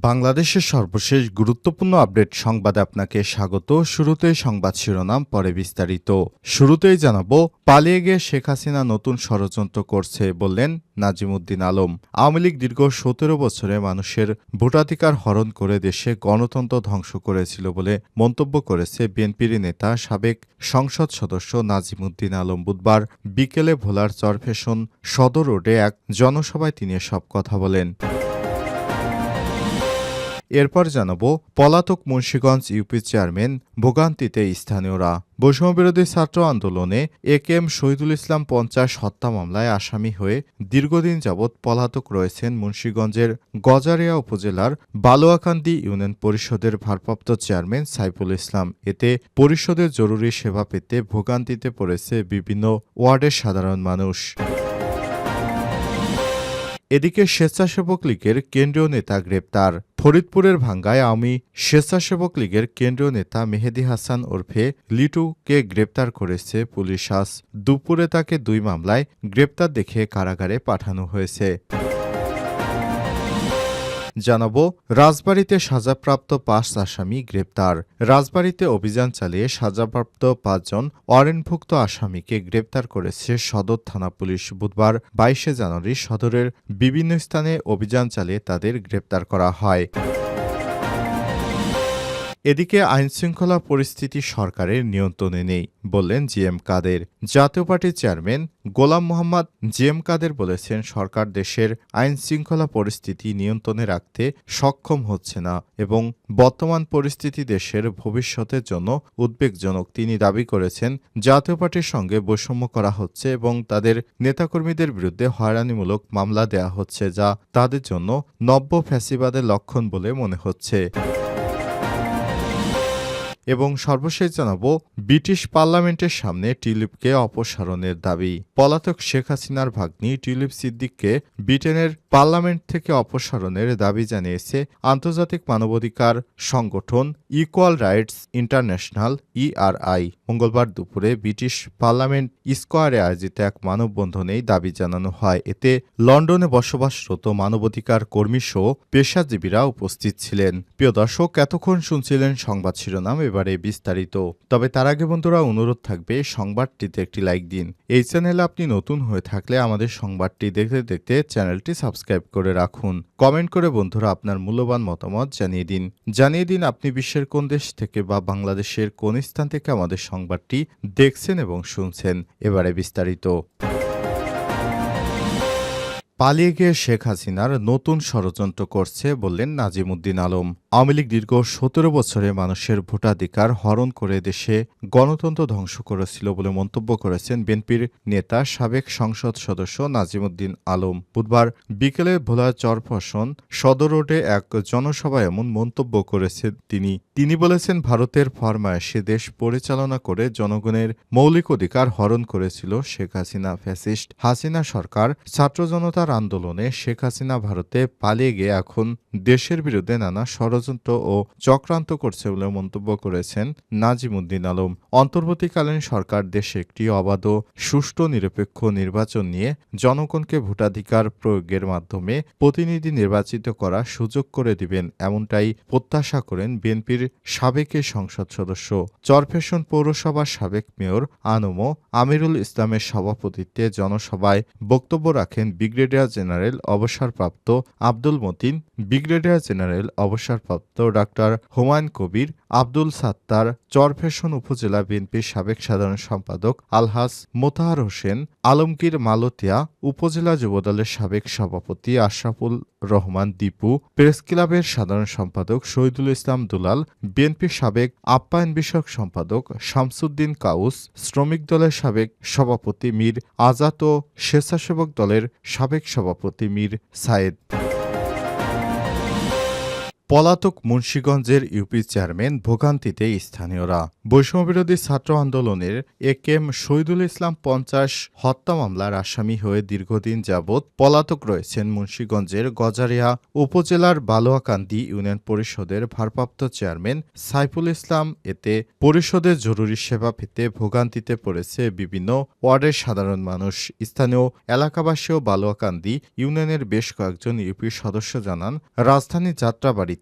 বাংলাদেশের সর্বশেষ গুরুত্বপূর্ণ আপডেট সংবাদে আপনাকে স্বাগত। শুরুতেই সংবাদ শিরোনাম, পরে বিস্তারিত। শুরুতেই জানাব, পালিয়ে গিয়ে শেখ হাসিনা নতুন ষড়যন্ত্র করছে বললেন নাজিমুদ্দিন আলম। আওয়ামী লীগ দীর্ঘ সতেরো বছরে মানুষের ভোটাধিকার হরণ করে দেশে গণতন্ত্র ধ্বংস করেছিল বলে মন্তব্য করেছে বিএনপির নেতা সাবেক সংসদ সদস্য নাজিমুদ্দিন আলম। বুধবার বিকেলে ভোলার চরফেশন সদর রোডে এক জনসভায় তিনি সব কথা বলেন। এরপর জানাব পলাতক মুন্সীগঞ্জ ইউপি চেয়ারম্যান ভোগান্তিতে স্থানীয়রা। বৈষম্যবিরোধী ছাত্র আন্দোলনে এ কে এম শহীদুল ইসলাম পঞ্চাশ হত্যা মামলায় আসামি হয়ে দীর্ঘদিন যাবৎ পলাতক রয়েছেন মুন্সীগঞ্জের গজারিয়া উপজেলার বালুয়াকান্দি ইউনিয়ন পরিষদের ভারপ্রাপ্ত চেয়ারম্যান সাইফুল ইসলাম। এতে পরিষদের জরুরি সেবা পেতে ভোগান্তিতে পড়েছে বিভিন্ন ওয়ার্ডের সাধারণ মানুষ। এদিকে স্বেচ্ছাসেবক লীগের কেন্দ্রীয় নেতা গ্রেপ্তার। ফরিদপুরের ভাঙ্গায় আমি স্বেচ্ছাসেবক লীগের কেন্দ্রীয় নেতা মেহেদি হাসান ওরফে লিটুকে গ্রেপ্তার করেছে পুলিশ। আজ দুপুরে তাকে দুই মামলায় গ্রেপ্তার দেখে কারাগারে পাঠানো হয়েছে। জানাব, রাজবাড়িতে সাজাপ্রাপ্ত পাঁচ আসামি গ্রেপ্তার। রাজবাড়িতে অভিযান চালিয়ে সাজাপ্রাপ্ত পাঁচজন অরেনভুক্ত আসামিকে গ্রেপ্তার করেছে সদর থানা পুলিশ। বুধবার বাইশে জানুয়ারি সদরের বিভিন্ন স্থানে অভিযান চালিয়ে তাদের গ্রেপ্তার করা হয়। এদিকে আইনশৃঙ্খলা পরিস্থিতি সরকারের নিয়ন্ত্রণে নেই, বললেন জি এম কাদের। জাতীয় পার্টির chairman Ghulam Muhammad G M Quader বলেছেন, সরকার দেশের আইনশৃঙ্খলা পরিস্থিতি নিয়ন্ত্রণে রাখতে সক্ষম হচ্ছে না এবং বর্তমান পরিস্থিতি দেশের ভবিষ্যতের জন্য উদ্বেগজনক। তিনি দাবি করেছেন, জাতীয় পার্টির সঙ্গে বৈষম্য করা হচ্ছে এবং তাদের নেতাকর্মীদের বিরুদ্ধে হয়রানিমূলক মামলা দেয়া হচ্ছে, যা তাদের জন্য নব্য ফ্যাসিবাদের লক্ষণ বলে মনে হচ্ছে। এবং সর্বশেষ জানাব, ব্রিটিশ পার্লামেন্টের সামনে টিউলিপকে অপসারণের দাবি। পলাতক শেখ হাসিনার ভাগ্নি টিউলিপ সিদ্দিককে ব্রিটেনের পার্লামেন্ট থেকে অপসারণের দাবি জানিয়েছে আন্তর্জাতিক মানবাধিকার সংগঠন ইকুয়াল রাইটস ইন্টারন্যাশনাল ইআরআই মঙ্গলবার দুপুরে ব্রিটিশ পার্লামেন্ট স্কোয়ারে আয়োজিত এক মানববন্ধনে এই দাবি জানানো হয়। এতে লন্ডনে বসবাসরত মানবাধিকার কর্মীসহ পেশাজীবীরা উপস্থিত ছিলেন। প্রিয় দর্শক, এতক্ষণ শুনছিলেন সংবাদ শিরোনাম এবারে বিস্তারিত। তবে তার আগে বন্ধুরা অনুরোধ থাকবে, সংবাদটিতে একটি লাইক দিন। এই চ্যানেলে আপনি নতুন হয়ে থাকলে আমাদের সংবাদটি দেখতে দেখতে চ্যানেলটি সাবস্ক্রাইব করে রাখুন। কমেন্ট করে বন্ধুরা আপনার মূল্যবান মতামত জানিয়ে দিন। জানিয়ে দিন আপনি বিশ্বের কোন দেশ থেকে বা বাংলাদেশের কোন স্থান থেকে আমাদের সংবাদটি দেখছেন এবং শুনছেন। এবারে বিস্তারিত। পালিয়ে গিয়ে শেখ হাসিনার নতুন ষড়যন্ত্র করছে বললেন নাজিমুদ্দিন আলম। আওয়ামী লীগ দীর্ঘ সতেরো বছরে মানুষের ভোটাধিকার হরণ করে দেশে গণতন্ত্র ধ্বংস করেছিল বলে মন্তব্য করেছেন বিএনপির নেতা, সাবেক সংসদ সদস্য নাজিমুদ্দিন আলম। বুধবার বিকেলে ভোলা চরফসন সদর রোডে এক জনসভায় এমন মন্তব্য করেছেন তিনি। তিনি বলেছেন, ভারতের ফরমায়েশে দেশ পরিচালনা করে জনগণের মৌলিক অধিকার হরণ করেছিল শেখ হাসিনা ফ্যাসিস্ট। হাসিনা সরকার ছাত্র জনতার আন্দোলনে শেখ হাসিনা ভারতে পালিয়ে গিয়ে এখন দেশের বিরুদ্ধে নানা ষড়যন্ত্র ও চক্রান্ত করছে বলে মন্তব্য করেছেন নাজিমুদ্দিন আলম। অন্তর্বর্তীকালীন সরকার দেশে একটি অবাধ সুষ্ঠু নিরপেক্ষ নির্বাচন নিয়ে জনগণকে ভোটাধিকার প্রয়োগের মাধ্যমে প্রতিনিধি নির্বাচিত করার সুযোগ করে দিবেন এমনটাই প্রত্যাশা করেন বিএনপির সাবেক সংসদ সদস্য। চরফেশন পৌরসভার সাবেক মেয়র আনমো আমিরুল ইসলামের সভাপতিত্বে জনসভায় বক্তব্য রাখেন ব্রিগেডিয়ার জেনারেল অবসরপ্রাপ্ত আব্দুল মতিন। ব্রিগেডিয়ার জেনারেল অবসরপ্রাপ্ত ডাক্তার হুমায়ুন কবির, আব্দুল সাত্তার, চরফেশন উপজেলা বিএনপির সাবেক সাধারণ সম্পাদক আলহাস মোতাহার হোসেন, আলমগীর মালতিয়া উপজেলা যুবদলের সাবেক সভাপতি আশরাফুল রহমান দীপু, প্রেস ক্লাবের সাধারণ সম্পাদক শহীদুল ইসলাম দুলাল, বিএনপির সাবেক আপ্যায়ন বিষয়ক সম্পাদক শামসুদ্দিন কাউস, শ্রমিক দলের সাবেক সভাপতি মীর আজাদ ও স্বেচ্ছাসেবক দলের সাবেক সভাপতি মীর সায়েদ। পলাতক মুন্সীগঞ্জের ইউপি চেয়ারম্যান ভোগান্তিতে স্থানীয়রা। বৈষম্যবিরোধী ছাত্র আন্দোলনের এ কেম শহীদুল ইসলাম পঞ্চাশ হত্যা মামলার আসামি হয়ে দীর্ঘদিন যাবৎ পলাতক রয়েছেন মুন্সীগঞ্জের গজারিয়া উপজেলার বালোয়াকান্দি ইউনিয়ন পরিষদের ভারপ্রাপ্ত চেয়ারম্যান সাইফুল ইসলাম। এতে পরিষদের জরুরি সেবা পেতে ভোগান্তিতে পড়েছে বিভিন্ন ওয়ার্ডের সাধারণ মানুষ। স্থানীয় এলাকাবাসী ও বালোয়াকান্দি ইউনিয়নের বেশ কয়েকজন ইউপি সদস্য জানান, রাজধানী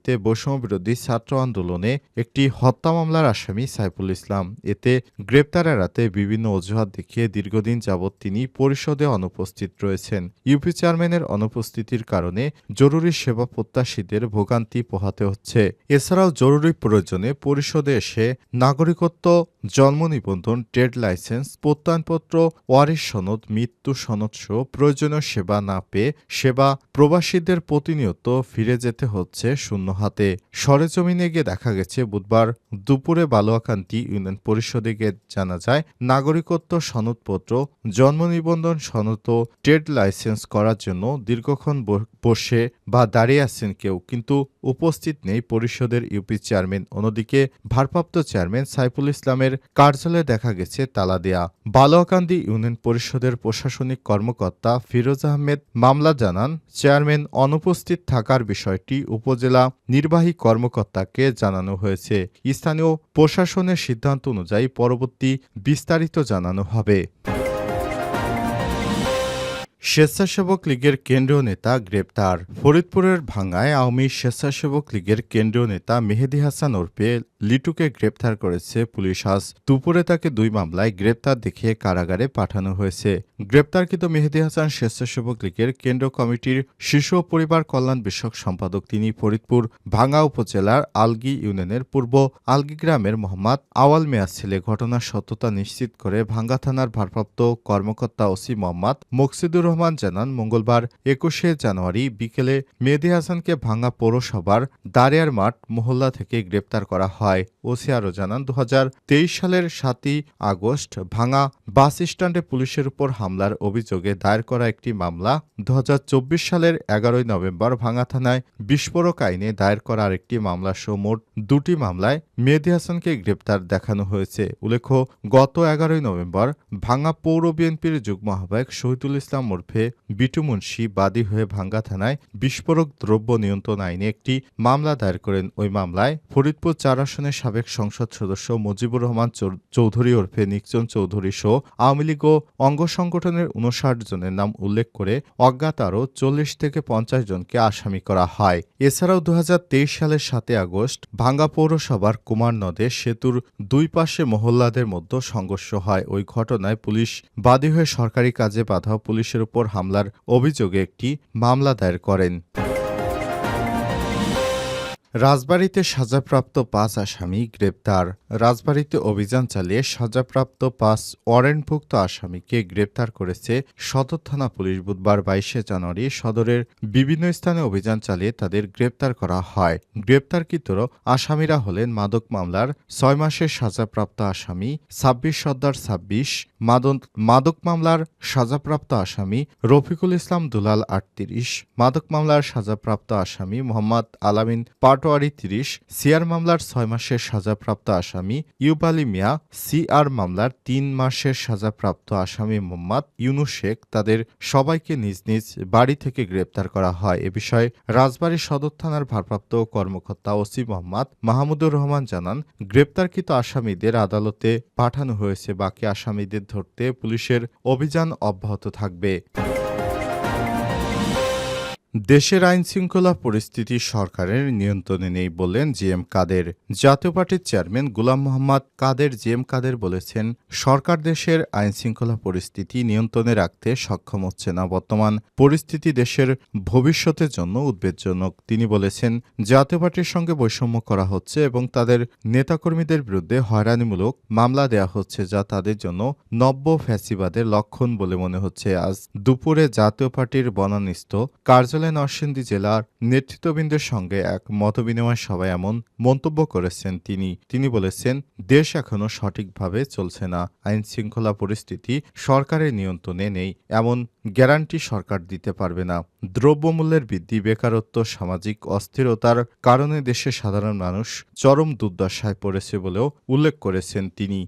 যাত্রাবাড়িতে বৈষম্যবিরোধী ছাত্র আন্দোলনে একটি হত্যা মামলার আসামি সাইফুল ইসলাম। এতে গ্রেপ্তার এড়াতে বিভিন্ন অজুহাত দেখিয়ে দীর্ঘদিন যাবৎ তিনি পরিষদে অনুপস্থিত রয়েছেন। ইউপি চেয়ারম্যানের অনুপস্থিতির কারণে জরুরি সেবা প্রত্যাশীদের ভোগান্তি পোহাতে হচ্ছে। এছাড়াও জরুরি প্রয়োজনে পরিষদে এসে নাগরিকত্ব জন্ম নিবন্ধন, ট্রেড লাইসেন্স, প্রত্যয়নপত্র, ওয়ারিশ সনদ, মৃত্যু সনদ সহ প্রয়োজনীয় সেবা না পেয়ে সেবা প্রবাসীদের প্রতিনিয়ত ফিরে যেতে হচ্ছে শূন্য হাতে। সরেজমিনে গিয়ে দেখা গেছে, বুধবার দুপুরে বালুয়াকান্তি ইউনিয়ন পরিষদে গিয়ে জানা যায়, নাগরিকত্ব সনদপত্র, জন্ম নিবন্ধন সনদ ও ট্রেড লাইসেন্স করার জন্য দীর্ঘক্ষণ বসে বা দাঁড়িয়ে আছেন কেউ, কিন্তু উপস্থিত নেই পরিষদের ইউপি চেয়ারম্যান। অন্যদিকে ভারপ্রাপ্ত চেয়ারম্যান সাইফুল ইসলামের কার্যালয়ে দেখা গেছে তালা দেয়া বালোয়াকান্দি ইউনিয়ন পরিষদের প্রশাসনিক কর্মকর্তা ফিরোজ আহমেদ মামলা জানান, চেয়ারম্যান অনুপস্থিত থাকার বিষয়টি উপজেলা নির্বাহী কর্মকর্তাকে জানানো হয়েছে। স্থানীয় প্রশাসনের সিদ্ধান্ত অনুযায়ী পরবর্তী বিস্তারিত জানানো হবে। স্বেচ্ছাসেবক লীগের কেন্দ্রীয় নেতা গ্রেপ্তার। ফরিদপুরের ভাঙ্গায় আওয়ামী স্বেচ্ছাসেবক লীগের কেন্দ্রীয় নেতা মেহেদি হাসান ওরফে লিটুকে গ্রেপ্তার করেছে পুলিশ। আজ দুপুরে তাকে দুই মামলায় গ্রেপ্তার দেখিয়ে কারাগারে পাঠানো হয়েছে। গ্রেপ্তারকৃত মেহেদি হাসান স্বেচ্ছাসেবক লীগের কেন্দ্র কমিটির শিশু পরিবার কল্যাণ বিষয়ক সম্পাদক তিনি ফরিদপুর, ভাঙ্গা উপজেলার আলগি ইউনিয়নের পূর্ব আলগি গ্রামের মোহাম্মদ আওয়াল মেয়াজ ছেলে ঘটনার সত্যতা নিশ্চিত করে ভাঙ্গা থানার ভারপ্রাপ্ত কর্মকর্তা ওসি মোহাম্মদ মকসিদুর রহমান জানান, মঙ্গলবার একুশে জানুয়ারি বিকেলে মেহেদি হাসানকে ভাঙ্গা পৌরসভার দারিয়ার মাঠ মহল্লা থেকে গ্রেপ্তার করা হয়। ওসি আরও জানান দু হাজার তেইশ সালের সাতই আগস্ট ভাঙ্গা বাস স্ট্যান্ডে পুলিশের উপর হামলার অভিযোগে দায়ের করা একটি মামলা দু সালের এগারোই নভেম্বর ভাঙ্গা থানায় বিস্ফোরক আইনে দায়ের করা আরেকটি মামলা সহ মোট দুটি মামলায় মেহেদি হাসানকে গ্রেপ্তার দেখানো হয়েছে। উল্লেখ্য, গত এগারোই নভেম্বর ভাঙা পৌর বিএনপির যুগ্ম আহ্বায়ক শহীদুল ইসলাম ওরফে বিটু মুন্সি বাদী হয়ে ভাঙ্গা থানায় বিস্ফোরক দ্রব্য নিয়ন্ত্রণ আইনে একটি মামলা দায়ের করেন। ওই মামলায় ফরিদপুর চার আসনের সাবেক সংসদ সদস্য মুজিবুর রহমান চৌধুরী ওরফে নিকচন চৌধুরী সহ আওয়ামী লীগ ও অঙ্গ সংগঠনের উনষাট জনের নাম উল্লেখ করে অজ্ঞাত আরও চল্লিশ থেকে পঞ্চাশ জনকে আসামি করা হয়। এছাড়াও দু হাজার তেইশ সালের সাতই আগস্ট ভাঙ্গা পৌরসভার কুমার নদে সেতুর দুই পাশে মহল্লাদের মধ্যে সংঘর্ষ হয়। ওই ঘটনায় পুলিশ বাদী হয়ে সরকারি কাজে বাধা পুলিশের উপর হামলার অভিযোগে একটি মামলা দায়ের করেন। রাজবাড়ীতে সাজাপ্রাপ্ত পাঁচ আসামি গ্রেপ্তার। রাজবাড়িতে অভিযান চালিয়ে সাজাপ্রাপ্ত পাঁচ ওয়ারেন্টভুক্ত আসামিকে গ্রেপ্তার করেছে সদর থানা পুলিশ বুধবার বাইশে জানুয়ারি সদরের বিভিন্ন স্থানে অভিযান চালিয়ে তাদের গ্রেপ্তার করা হয়। গ্রেপ্তারকৃতর আসামিরা হলেন মাদক মামলার ছয় মাসের সাজাপ্রাপ্ত আসামি ছাব্বিশ সর্দার ছাব্বিশ মাদক মাদক মামলার সাজাপ্রাপ্ত আসামি রফিকুল ইসলাম দুলাল আটত্রিশ, মাদক মামলার সাজাপ্রাপ্ত আসামি মোহাম্মদ আলামিন পাটোয়ারি তিরিশ, সিআর মামলার ছয় মাসের সাজাপ্রাপ্ত আসামি ইউব আলী মিয়া, সিআর মামলার তিন মাসের সাজাপ্রাপ্ত আসামি মোহাম্মদ ইউনুস শেখ তাদের সবাইকে নিজ নিজ বাড়ি থেকে গ্রেপ্তার করা হয়। এ বিষয়ে রাজবাড়ী সদর থানার ভারপ্রাপ্ত কর্মকর্তা ওসি মোহাম্মদ মাহমুদুর রহমান জানান, গ্রেপ্তারকৃত আসামিদের আদালতে পাঠানো হয়েছে, বাকি আসামিদের ধরতে পুলিশের অভিযান অব্যাহত থাকবে। দেশের আইন শৃঙ্খলা পরিস্থিতি সরকারের নিয়ন্ত্রণে নেই বললেন জি এম কাদের। জাতীয় পার্টির chairman Ghulam Muhammad Quader G M Quader বলেছেন, সরকার দেশের আইন শৃঙ্খলা পরিস্থিতি নিয়ন্ত্রণে রাখতে সক্ষম হচ্ছে না। বর্তমান পরিস্থিতি দেশের ভবিষ্যতের জন্য উদ্বেগজনক। তিনি বলেছেন, জাতীয় পার্টির সঙ্গে বৈষম্য করা হচ্ছে এবং তাদের নেতাকর্মীদের বিরুদ্ধে হয়রানিমূলক মামলা দেওয়া হচ্ছে যা তাদের জন্য নব্য ফ্যাসিবাদের লক্ষণ বলে মনে হচ্ছে। আজ দুপুরে জাতীয় পার্টির বনানিস্থ কার্যালয় পটুয়াখালী নরসিংদী জেলার নেতৃত্ববৃন্দের সঙ্গে এক মতবিনিময় সভায় এমন মন্তব্য করেছেন তিনি। তিনি বলেছেন, দেশ এখনও সঠিকভাবে চলছে না। আইন শৃঙ্খলা পরিস্থিতি সরকারের নিয়ন্ত্রণে নেই। এমন গ্যারান্টি সরকার দিতে পারবে না। দ্রব্যমূল্যের বৃদ্ধি, বেকারত্ব, সামাজিক অস্থিরতার কারণে দেশের সাধারণ মানুষ চরম দুর্দশায় পড়েছে বলেও উল্লেখ করেছেন তিনি।